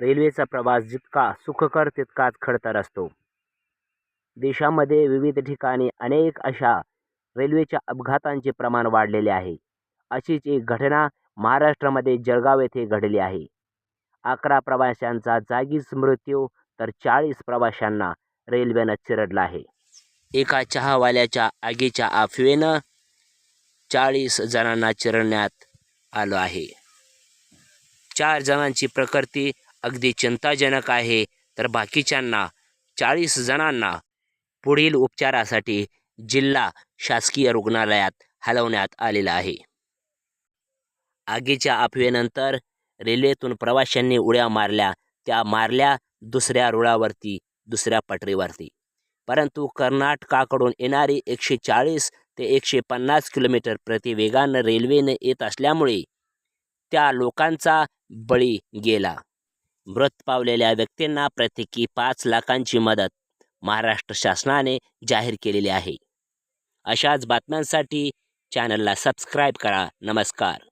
रेल्वेचा प्रवास जितका सुखकर तितकाच खडतर असतो. देशामध्ये विविध ठिकाणी अनेक अशा रेल्वेच्या अपघातांचे प्रमाण वाढलेले आहे. अशीच एक घटना महाराष्ट्रामध्ये जळगाव येथे घडली आहे. अकरा प्रवाशांचा जागीच मृत्यू तर चाळीस प्रवाशांना रेल्वेनं चिरडलं आहे. एका चहावाल्याच्या आगीच्या अफवेनं चाळीस जणांना चिरडण्यात आलं आहे. चार जणांची प्रकृती अगदी चिंताजनक आहे. तर बाकीच्यांना चाळीस जणांना पुढील उपचारासाठी जिल्हा शासकीय रुग्णालयात हलवण्यात आलेलं आहे. आगीच्या अफवेनंतर रेल्वेतून प्रवाशांनी उड्या मारल्या. त्या मारल्या दुसऱ्या रुळावरती दुसऱ्या पटरीवरती. परंतु कर्नाटकाकडून येणारी एकशे चाळीस ते एकशे पन्नास किलोमीटर प्रति वेगानं रेल्वेने येत असल्यामुळे त्या लोकांचा बळी गेला. मृत पावलेल्या व्यक्तींना प्रत्येकी पाच लाखांची मदत महाराष्ट्र शासनाने जाहीर केलेली आहे. अशाच बातम्यांसाठी चॅनलला सबस्क्राईब करा. नमस्कार.